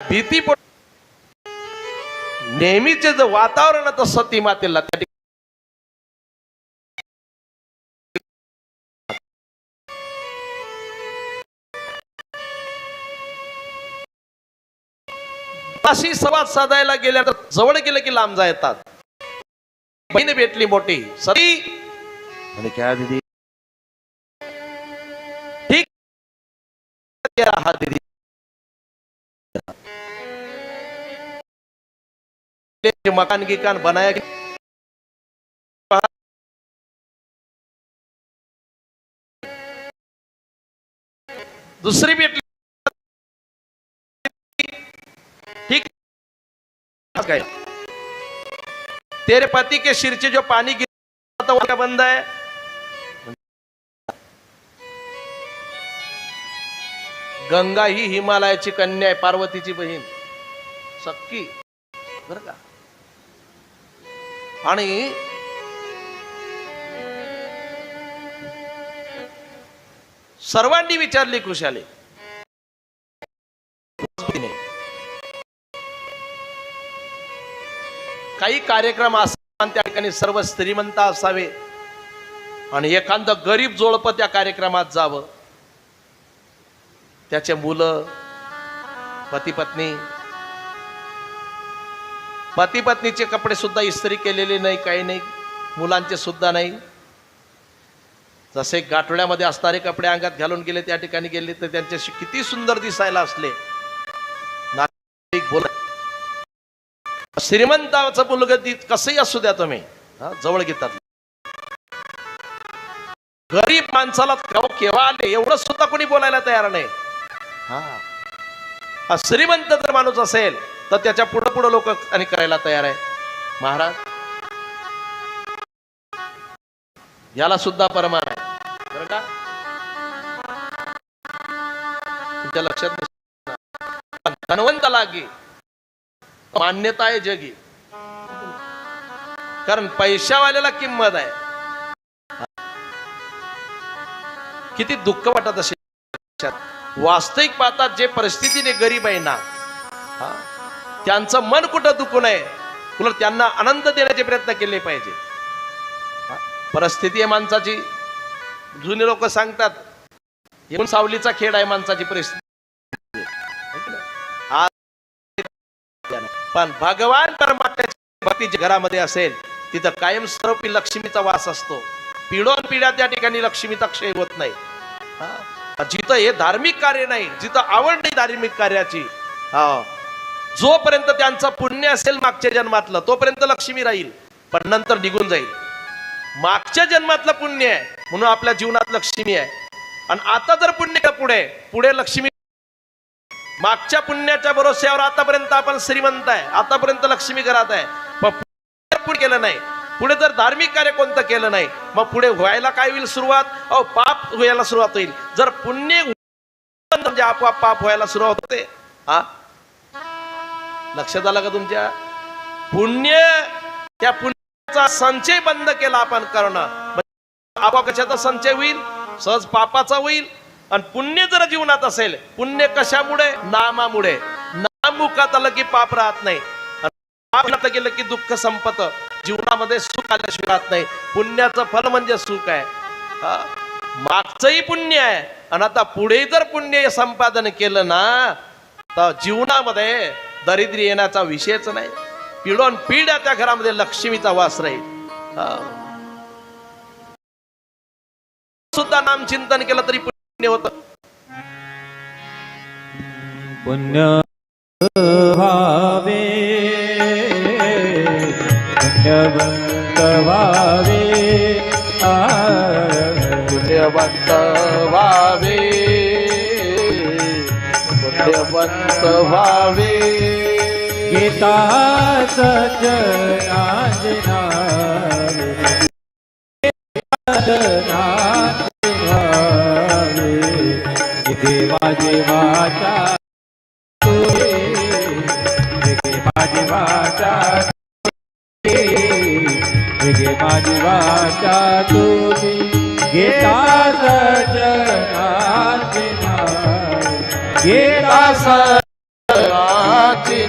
भीती पण नेहमीचे जे वातावरण आहे तसं सती मातेला त्या ठिकाणी अशी संवाद साधायला गेल्या तर जवळ गेलं की लांब जा येतात बहीण भेटली मोठी. सती म्हणे क्या दीदी? ठीक हा दीदी. मकान मकान गिकान बनाया कि- दुसरी भेटली ठीक गए तेरे पति के सिर से जो पानी गिर तो वो क्या बंद है? गंगा ही हिमालयाची कन्या आहे पार्वतीची बहीण. सक्की. बरं का? आणि सर्वांनी विचारली खुशाली. काही कार्यक्रम असतात त्या ठिकाणी सर्व श्रीमंत असावे. आणि एखादं गरीब जोडपं त्या कार्यक्रमात जावं. त्याचे मुलं पती पत्नी पती पत्नीचे कपडे सुद्धा इस्त्री केलेले नाही काही नाही मुलांचे सुद्धा नाही. जसे गाठोड्यामध्ये असणारे कपडे अंगात घालून गेले त्या ठिकाणी गेले तर त्यांच्याशी किती सुंदर दिसायला असले. बोल श्रीमंताचं मुलगती कसंही असू द्या तुम्ही जवळ घेतात. गरीब माणसाला केव्हा केव्हा आले एवढं सुद्धा कोणी बोलायला तयार नाही. हा श्रीमंत जर माणूस असेल तर त्याच्या पुढं पुढं लोक आणि करायला तयार आहे. महाराज याला सुद्धा परमान आहे. बरं का? तुमच्या लक्षात धनवंत लागे. मान्यता आहे जगी. कारण पैशावाल्याला किंमत आहे. किती दुःख वाटत असेल. वास्तविक पाहतात जे परिस्थितीने गरीब आहे ना हा, त्यांचं मन कुठं दुखू नये उलट त्यांना आनंद देण्याचे प्रयत्न केले पाहिजे. परिस्थिती आहे माणसाची. जुने लोक सांगतात येऊन सावलीचा खेळ आहे माणसाची परिस्थिती. पण भगवान परमात्म्याची भक्ती घरामध्ये असेल तिथं कायमस्वरूपी लक्ष्मीचा वास असतो. पिढोन पिढ्या त्या ठिकाणी लक्ष्मीचा क्षय होत नाही. जिथं हे धार्मिक कार्य नाही जिथं आवड नाही धार्मिक कार्याची हा. जोपर्यंत त्यांचं पुण्य असेल मागच्या जन्मातलं तोपर्यंत लक्ष्मी राहील पण नंतर निघून जाईल. मागच्या जन्मातलं पुण्य आहे म्हणून आपल्या जीवनात लक्ष्मी आहे. आणि आता जर पुण्य का पुढे पुढे लक्ष्मी मागच्या पुण्याच्या भरोश्यावर आतापर्यंत आपण श्रीमंत आहे आतापर्यंत लक्ष्मी घरात आहे. पण पुढे केलं नाही. पुढे जर धार्मिक कार्य कोणतं केलं नाही मग पुढे व्हायला काय होईल सुरुवात? अहो पाप व्हायला सुरुवात होईल. जर पुण्य म्हणजे आपोआप पाप व्हायला सुरुवात होते. हा? लक्षात आलं का तुमच्या? पुण्य त्या पुण्याचा संचय बंद केला आपण करणं. म्हणजे आपा कशाचा संचय होईल? सहज पापाचा होईल. आणि पुण्य जर जीवनात असेल पुण्य कशामुळे? नामामुळे. नाम मुखात आलं की पाप राहत नाही. पाप राहत गेलं की दुःख संपत. जीवनामध्ये सुख आल्याशिवाय राहत नाही. पुण्याचं फल म्हणजे सुख आहे. मागचंही पुण्य आहे. आणि आता पुढे जर पुण्य संपादन केलं ना तर जीवनामध्ये दरिद्री येण्याचा विषयच नाही. पिढोन पिढ्या त्या घरामध्ये लक्ष्मीचा वास राहील. सुद्धा नाम चिंतन केलं तरी पुण्य होत. पुण्य व्यस्त व्हावे. गीता सजनाज इथे माझे वाचा. तुझे इथे माझी वाचा. तुझे गीता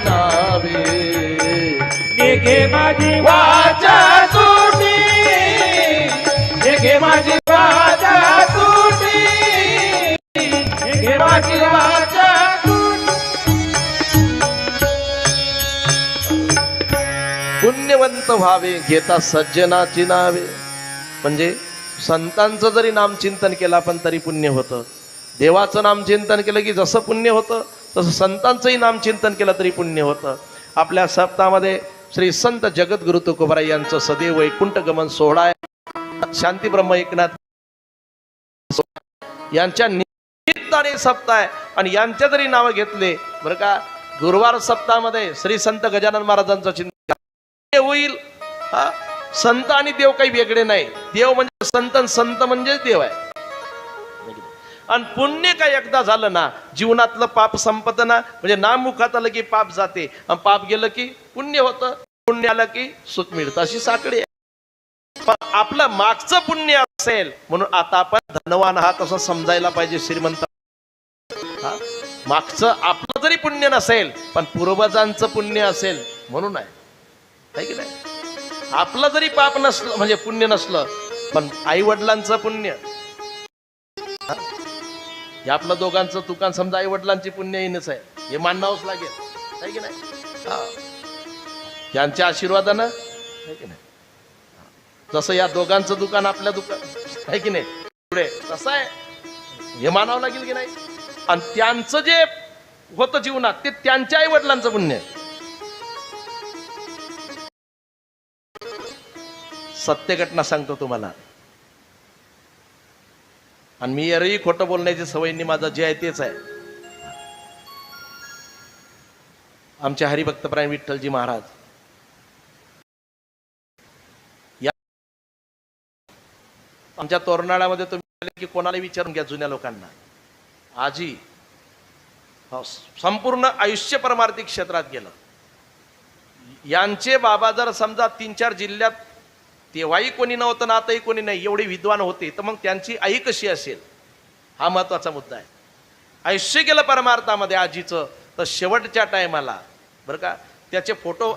नावे घे घे माझी वाचा तुटी हे घे माझी वाचा तुटी हे घे माझी वाचा पुण्यवंत व्हावे घेता सज्जनाची नावे. म्हणजे संतांचं जरी नामचिंतन केलं आपण तरी पुण्य होतं. देवाचं नामचिंतन केलं की जसं पुण्य होतं तसं संतांचंही नामचिंतन केलं तरी पुण्य होतं. आपल्या सप्ताहामध्ये श्री संत जगद्गुरु तुकोबाराय यांचं सदैव वैकुंठ गमन सोहळा आहे. शांती ब्रह्म एकनाथ यांच्या निमित्ताने सप्ताह आहे. आणि यांचे जरी नावं घेतले बरं का गुरुवार सप्ताहामध्ये श्री संत गजानन महाराजांचं चिंतन होईल. हा? संत आणि देव काही वेगळे नाही. देव म्हणजे संत संत म्हणजेच देव आहे. आणि पुण्य काय एकदा झालं ना जीवनातलं पाप संपत ना म्हणजे नामुखात आलं की पाप जाते. आणि पाप गेलं की पुण्य होतं. पुण्य आलं की सुख मिळतं. अशी साखळी पण आपलं मागचं पुण्य असेल म्हणून आता आपण धनवान आहात असं समजायला पाहिजे श्रीमंत. मागचं आपलं जरी पुण्य नसेल पण पूर्वजांचं पुण्य असेल म्हणून आहे. की नाही? आपलं जरी पाप नसलं म्हणजे पुण्य नसलं पण आई वडिलांचं पुण्य हे आपलं दोघांचं दुकान समजा आई वडिलांची पुण्य आहे. हे मानावंच लागेल. आहे की नाही? हा. यांच्या आशीर्वादानं आहे की नाही? जसं या दोघांचं दुकान आपल्या दुकान आहे की नाही? पुढे तसं आहे. हे मानावं लागेल की नाही? आणि त्यांचं जे होतं जीवनात ते त्यांच्या आई वडिलांचं पुण्य आहे. सत्य घटना सांगतो तुम्हाला. आणि मी यारही खोटं बोलण्याची सवयींनी माझा जे आहे तेच आहे. आमचे हरिभक्तप्राण विठ्ठलजी महाराज. या आमच्या तोरणाळ्यामध्ये तुम्ही की कोणाला विचारून घ्या जुन्या लोकांना. आजी हो, संपूर्ण आयुष्य परमार्थिक क्षेत्रात गेलं. यांचे बाबा जर समजा तीन चार जिल्ह्यात तेव्हाही कोणी नव्हतं ना आताही कोणी नाही. एवढे विद्वान होते. तर मग त्यांची आई कशी असेल? हा महत्त्वाचा मुद्दा आहे. आयुष्य गेलं परमार्थामध्ये आजीचं तर शेवटच्या टायमाला बरं का त्याचे फोटो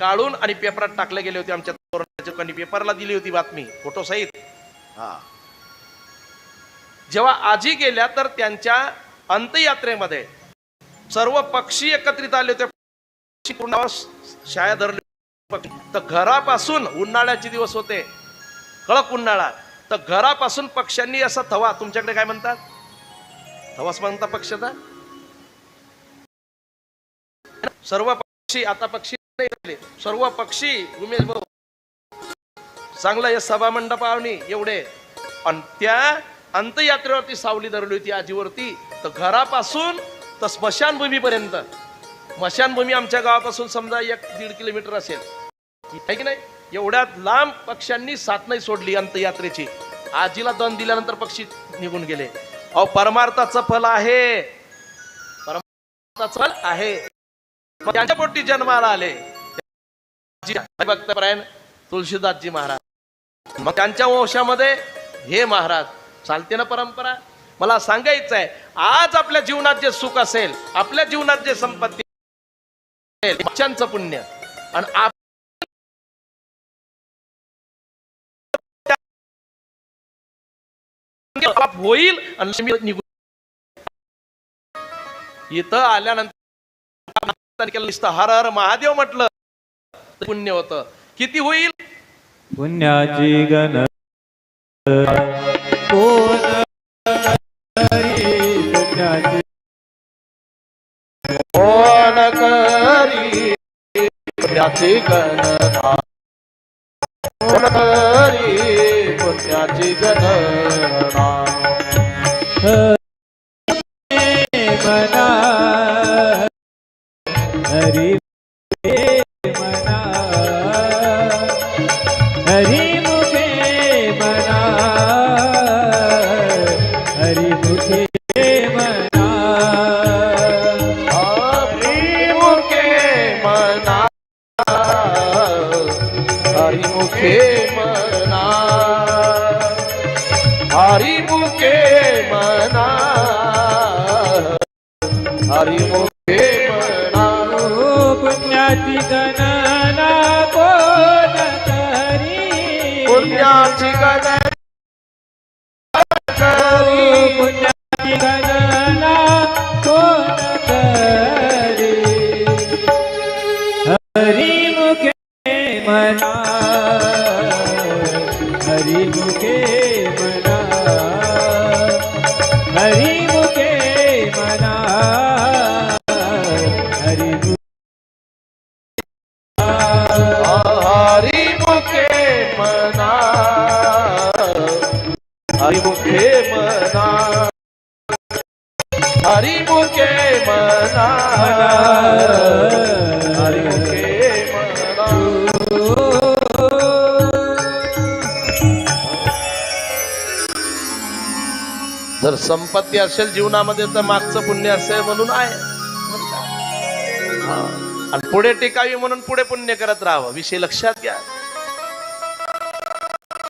काढून आणि पेपरात टाकले गेले होते आमच्या तोरणाच्या पेपरला दिली होती बातमी फोटो सहित. हा. जेव्हा आजी गेल्या तर त्यांच्या अंत्ययात्रेमध्ये सर्व पक्षी एकत्रित आले होते. शाळा धरले तर घरापासून उन्हाळ्याचे दिवस होते कडक उन्हाळा. तर घरापासून पक्ष्यांनी असा थवा तुमच्याकडे काय म्हणतात? थवाच म्हणता पक्षाचा सर्व पक्षी आता पक्षी सर्व पक्षी उमेश भाऊ चांगला हे सभा मंडपावणी एवढे. आणि त्या अंतयात्रेवरती सावली धरली होती आजीवरती. तर घरापासून तर स्मशानभूमीपर्यंत. स्मशानभूमी आमच्या गावापासून समजा एक दीड किलोमीटर असेल. आहे की नाही? एवढ्यात लांब पक्ष्यांनी साथ नाही सोडली अंतयात्रेची आजीला दन दिल्यानंतर पक्षी निघून गेले. अहो परमार्थाचं फल आहे. परमार्थाचं फल आहे. त्यांच्या पोटी जन्माला आले. भक्तपरायण तुळशीदासजी महाराज. मग त्यांच्या वंशामध्ये हे महाराज चालते ना परंपरा? मला सांगायचं आहे आज आपल्या जीवनात जे सुख असेल आपल्या जीवनात जे संपत्ती पुण्य. आणि होईल आणि लक्ष्मी निघून इथं आल्यानंतर नुसतं हर हर महादेव म्हटलं पुण्य होतं. किती होईल? पुण्याची गण कोण करी पुण्याची संपत्ती असेल जीवनामध्ये तर मागचं पुण्य असेल म्हणून आहे. आणि पुढे टिकावी म्हणून पुढे पुण्य करत राहावं विषय लक्षात घ्या.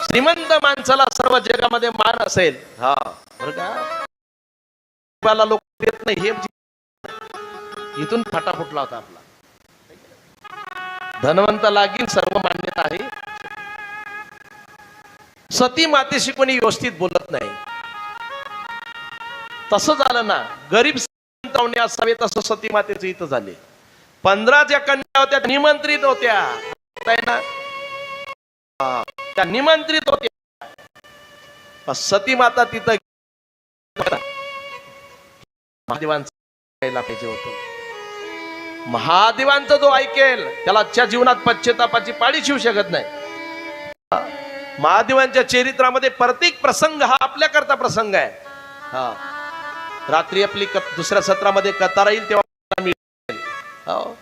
श्रीमंत माणसाला सर्व जगामध्ये मान असेल. हा. बरं का? लोक देत नाही हे म्हणजे इथून फाटा फुटला होता आपला. धनवंत लागीन सर्व मान्यता आहे. सती मातेशी कोणी व्यवस्थित बोलत नाही. तसं झालं ना गरीब संतावणे असावे तसं सती मातेचं इथं झाले. पंधरा ज्या कन्या होत्या निमंत्रित होत्या. ना त्या निमंत्रित होत्या. सती माता तिथं महादेवांचं पाहिजे होतं. महादेवांचा जो ऐकेल त्याला आजच्या जीवनात पश्चातापाची पाळी शिवू शकत नाही. महादेवांच्या चरित्रामध्ये प्रत्येक प्रसंग हा आपल्याकरता प्रसंग आहे. हा. रात्री आपली क- दुसऱ्या सत्रामध्ये कथा राहील तेव्हा मिळेल. हो.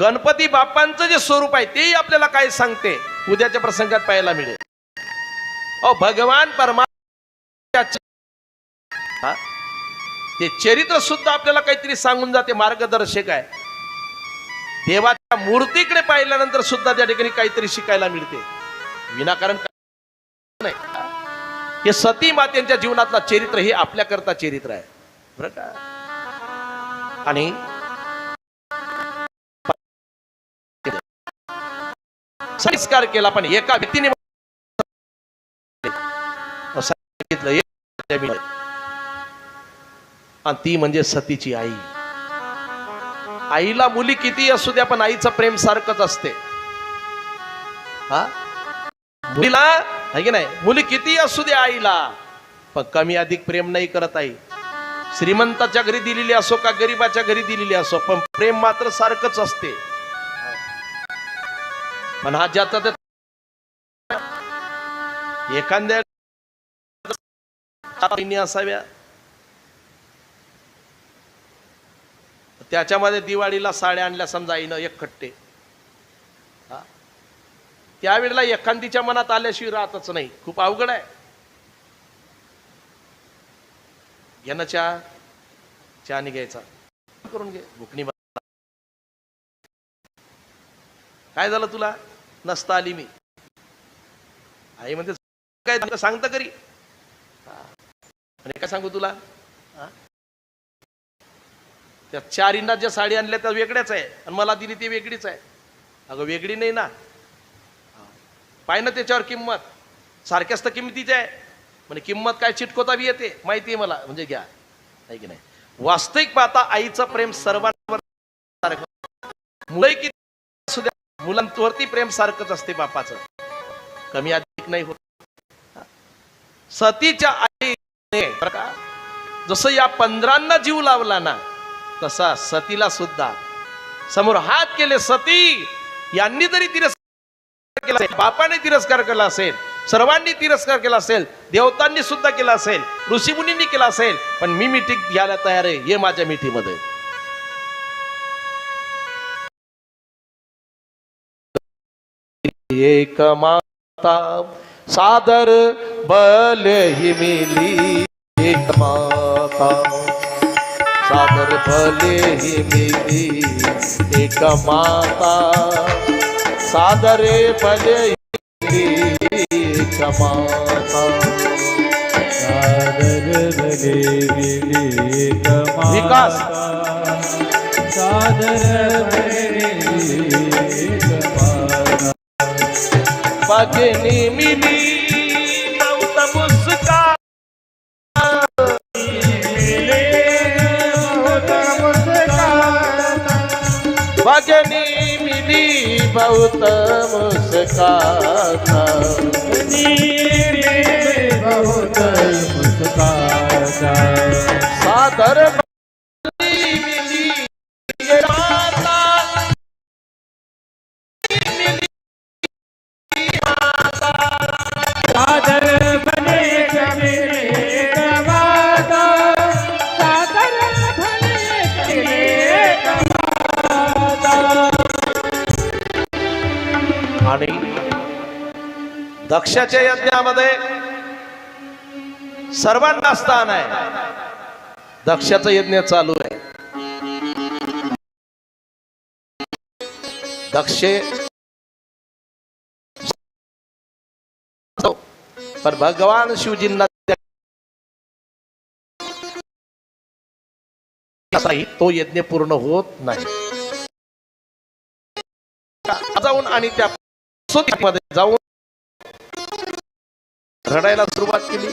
गणपती बाप्पांचं जे स्वरूप आहे तेही आपल्याला काय सांगते? उद्याच्या प्रसंगात पाहायला मिळेल. अहो भगवान परमात्मा ते चरित्र सुद्धा आपल्याला काहीतरी सांगून जाते मार्गदर्शक आहे. देवाच्या मूर्तीकडे पाहिल्यानंतर सुद्धा त्या ठिकाणी काहीतरी शिकायला मिळते. विनाकारण नाही. हे सती मातेच्या जीवनातला चरित्र हे आपल्याकरता चरित्र आहे. बरं का? आणि संस्कार केला पण एका व्यक्तीने सांगितलं आणि ती म्हणजे सतीची आई. आईला मुली किती असू द्या पण आईचं प्रेम सारखंच असते. हा? मुलीला आहे की नाही? मुली किती असू द्या आईला पण कमी अधिक प्रेम नाही करत आई. श्रीमंताच्या घरी दिलेली असो का गरीबाच्या घरी दिलेली असो पण प्रेम मात्र सारखंच असते. पण हा ज्याचा ते एखाद्या असाव्या. त्याच्यामध्ये दिवाळीला साड्या आणल्या समजा आईनं एक खट्टे. त्यावेळेला एखादीच्या मनात आल्याशिवाय राहतच नाही. खूप अवघड आहे. यांना चहा चहा आणि घ्यायचा. करून घे. भुकणी काय झालं तुला? नसता आली मी. आई म्हणते काय सांगता करी. आणि काय सांगू तुला? त्या चार ज्या साडी आणल्या त्या वेगळ्याच आहे. आणि मला दिली ती वेगळीच आहे. अगं वेगळी नाही ना. पाय ना त्याच्यावर किंमत. सारख्याच तर किंमतीची आहे. म्हणजे किंमत काय चिटकोता बी येते? माहिती आहे मला. म्हणजे घ्या. आहे की नाही? वास्तविक पाहता आईचं प्रेम सर्वांवर सारखं मुलं किती असू द्या. मुलांवरती प्रेम सारखंच असते बापाचं. कमी अधिक नाही होत. सतीच्या आईने का जसं या पंधरांना जीव लावला ना तसा सतीला सुद्धा. समोर हात केले सती यांनी जरी तिने केला असेल बापाने तिरस्कार केला असेल सर्वांनी तिरस्कार केला असेल देवतांनी सुद्धा केला असेल ऋषीमुनींनी केला असेल पण मी मिठी घ्यायला तयार आहे ये माझ्या मिठीमध्ये. एक माता सादर बल ही मिली एक माता. सादर बल ही मिली एक माता. सादरे भले ही सादर भले विकास. सादर मिली मुस्का ગૌતમ મુસ્કાતા સાદર दक्षाच्या यज्ञामध्ये सर्वांना स्थान आहे. दक्षाचं यज्ञ चालू आहे. दक्षे पण भगवान शिवजींना तो यज्ञ पूर्ण होत नाही. जाऊन आणि त्या जाऊन रडायला सुरुवात केली.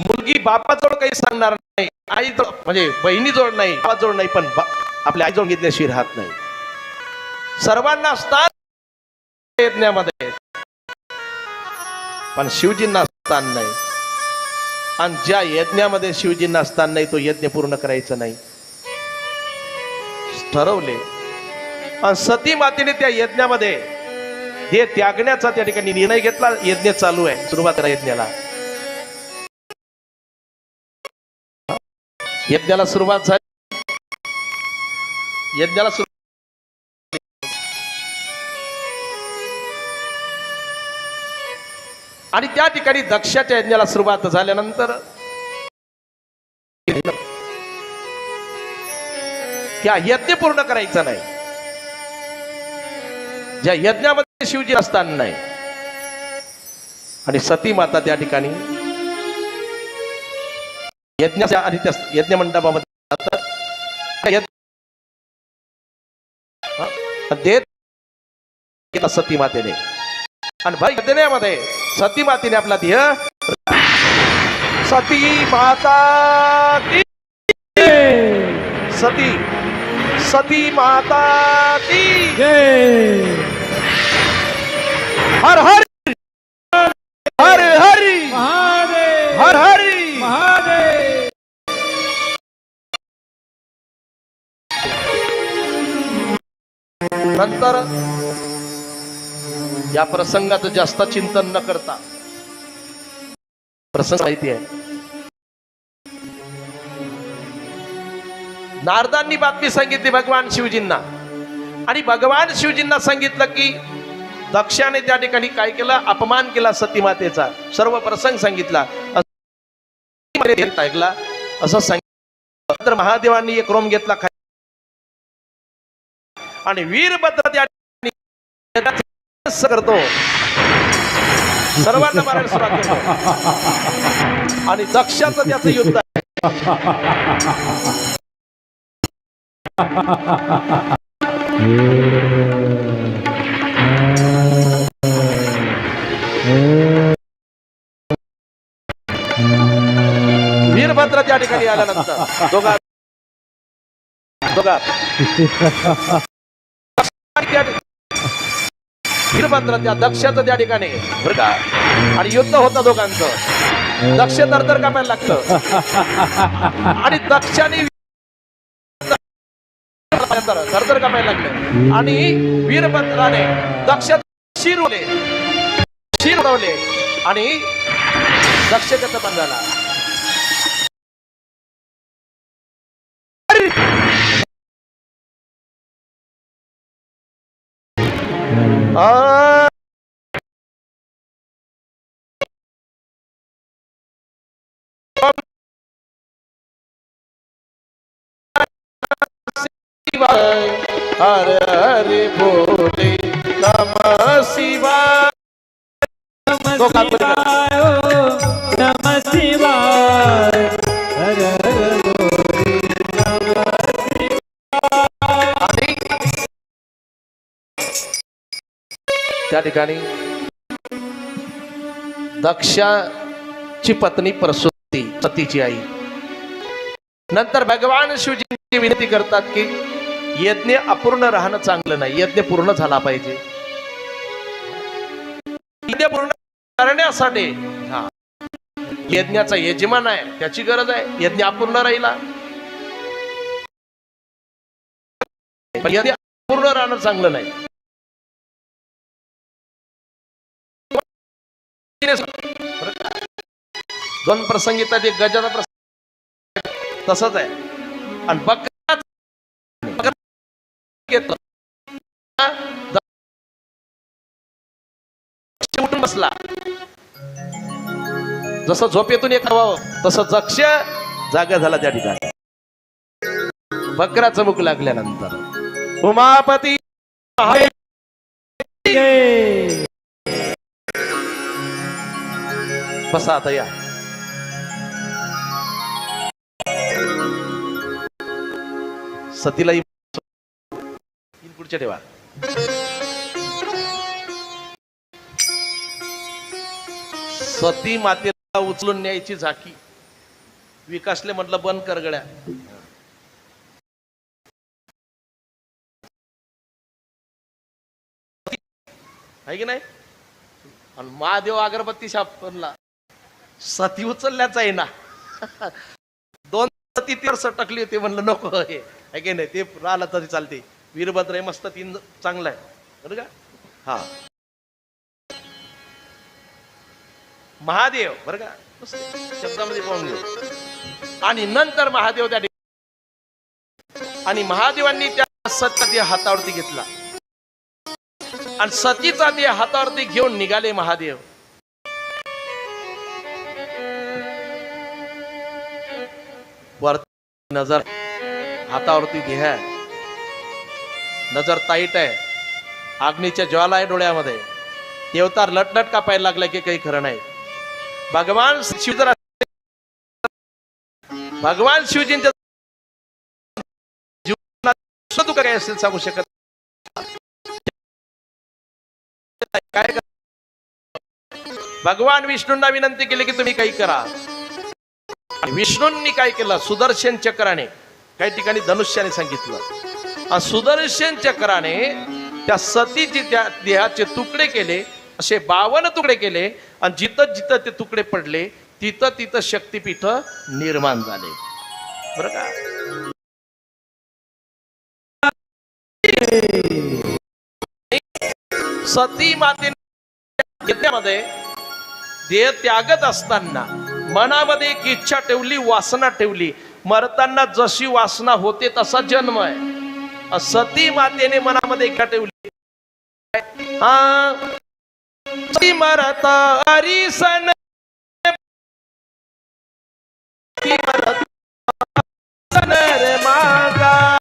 मुलगी बापाजवळ काही सांगणार नाही. आई म्हणजे बहिणीजवळ नाही बापाजवळ नाही पण बा- आपल्या आईजवळ घेतल्याशिवाय राहत नाही. सर्वांना स्थान यज्ञामध्ये पण शिवजींना स्थान नाही. आणि ज्या यज्ञामध्ये शिवजींना स्थान नाही तो यज्ञ पूर्ण करायचा नाही. ठरवले. आणि सती मातेने त्या यज्ञामध्ये हे त्यागण्याचा त्या ठिकाणी निर्णय घेतला यज्ञ चालू आहे. सुरुवात यज्ञाला. यज्ञाला सुरुवात झाली. यज्ञाला सुरू आणि त्या ठिकाणी दक्षाच्या यज्ञाला सुरुवात झाल्यानंतर त्या यज्ञ पूर्ण करायचा नाही. ज्या यज्ञामध्ये शिवजी असताना नाही. आणि सती माता त्या ठिकाणी यज्ञाच्या आणि त्या यज्ञ मंडपामध्ये जातात. देत केला सती मातेने. आणि भाई यज्ञामध्ये सती मातेने आपला ध्येय सती माता की सती सती माता की हर हर हर हरी महादेव हर हरी महादेव नंतर या प्रसंगाचं जास्त चिंतन न करता प्रसंग माहिती आहे. नारदांनी बातमी सांगितली भगवान शिवजींना. आणि भगवान शिवजींना सांगितलं की दक्षाने त्या ठिकाणी काय केलं? अपमान केला सतीमातेचा. सर्व प्रसंग सांगितला. ऐकला. असं सांगितलं. तर महादेवांनी एक रोम घेतला. खाली आणि वीरभद्र त्या ठिकाणी करतो. सर्वांना मारायला सुरुवात करतो. आणि दक्षाचं त्याचं युद्ध आहे. त्या ठिकाणी आल्यानंतर. दोघा दोघा. त्या ठिकाणी- त्या त्या ठिकाणी. बरं का? आणि युद्ध होतं दोघांचं. दक्ष तरतर कापायला लागतं. आणि दक्षाने तरतर कापायला लागले. आणि वीरभद्राने दक्ष शिर उडले शिर उडवले आणि दक्ष कसं पण झाला. आ हर बोले नमः शिवाय। नम नमः शिवाय। हर हर त्या ठिकाणी दक्षाची पत्नी प्रसूती सतीची आई. नंतर भगवान शिवजींची विनंती करतात की यज्ञ अपूर्ण राहणं चांगलं नाही यज्ञ पूर्ण झाला पाहिजे. यज्ञ पूर्ण करण्यासाठी हा यज्ञाचा यजमान आहे त्याची गरज आहे यज्ञ अपूर्ण राहिला. पण यज्ञ अपूर्ण राहणं चांगलं नाही. दोन प्रसंग येतात एक गजाचा प्रसंग तसंच आहे. आणि बकरा उठून बसला. जसं झोपेतून एक व्हावं तसं जक्ष जागा झाला त्या ठिकाणी. बकरा चमूक लागल्यानंतर. उमापती बसा आता या. सतीलाही तीन पुढच्या ठेवा. सती मातेला उचलून न्यायची झाकी. विकासले म्हटलं बंद कर गड्या. आहे की नाही? आणि महादेव अगरबत्ती शापला सती उचलल्याच आहे ना. दोन सती तीन टकली होती म्हणलं नको हे. आहे की नाही ते राहिलं तरी चालते वीरभद्र आहे मस्त तीन चांगलं आहे. बरं का? हा. महादेव बरं का? शब्दामध्ये पाहून घेऊ आणि नंतर महादेव त्या आणि महादेवांनी त्या सत्य देह हातावरती घेतला. आणि सतीचा देह हातावरती घेऊन निघाले महादेव. वरती नजर हातावरती घे नजर ताईट आहे अग्नीच्या ज्वाला आहे डोळ्यामध्ये. देवतार लटलट कापायला लागला की काही खरं नाही. भगवान शिव जर भगवान शिवजींच्या जीवनात दुसरं काय असेल सांगू शकत काय भगवान विष्णूंना विनंती केली की तुम्ही काही करा. विष्णूंनी काय केलं? सुदर्शन चक्राने काही ठिकाणी धनुष्याने सांगितलं. सुदर्शन चक्राने त्या सतीचे त्या देहाचे तुकडे केले असे बावन तुकडे केले आणि जिथं जिथं ते तुकडे पडले तिथं तिथं शक्तीपीठ निर्माण झाले. बरं का? सती माते देह त्यागत असताना मनामध्ये एक इच्छा ठेवली वासना ठेवली. मरताना जशी वासना होते तसा जन्म आहे. सती मातेने मनामध्ये इच्छा ठेवली. हा. सती मरता हरिसन मरता रे मागा